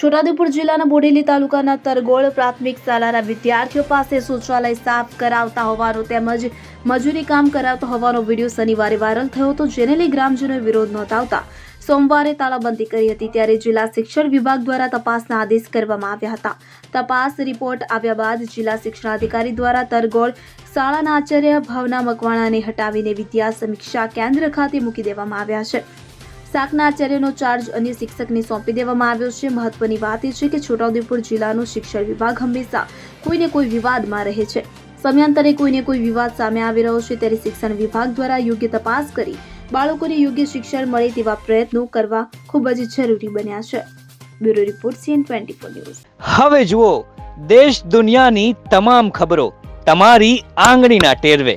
છોટાઉદેપુર જિલ્લાના બોડેલી તાલુકાના તરગોળ પ્રાથમિક શાળાના વિદ્યાર્થીઓ પાસે શૌચાલય સાફ કરાવતા હોવાનો તેમજ મજૂરી કામ કરાવતા હોવાનો વીડિયો શનિવારે વાયરલ થયો હતો, જેને લઈ ગ્રામજનોએ વિરોધ નોંધાવતા સોમવારે તાળાબંધી કરી હતી, ત્યારે જિલ્લા શિક્ષણ વિભાગ દ્વારા તપાસના આદેશ કરવામાં આવ્યા હતા. તપાસ રિપોર્ટ આવ્યા બાદ જિલ્લા શિક્ષણાધિકારી દ્વારા તરગોળ શાળાના આચાર્ય ભાવના મકવાણાને હટાવીને વિદ્યા સમીક્ષા કેન્દ્ર ખાતે મૂકી દેવામાં આવ્યા છે. શાકના આચાર્યનો ચાર્જ અન્ય શિક્ષકને સોંપી દેવામાં આવ્યો છે. મહત્વની વાત એ છે કે છોટાઉદેપુર જિલ્લાનો શિક્ષણ વિભાગ હંમેશા કોઈને કોઈ વિવાદમાં રહે છે. સમયાંતરે કોઈને કોઈ વિવાદ સામે આવી રહ્યો છે ત્યારે શિક્ષણ વિભાગ દ્વારા યોગ્ય તપાસ કરી બાળકોને યોગ્ય શિક્ષણ મળે તેવા પ્રયત્નો કરવા ખૂબ જ જરૂરી બન્યા છે. Bureau report CN twenty four news. હવે જુઓ, દેશ દુનિયાની તમામ ખબરો તમારી આંગળીના ટેરવે.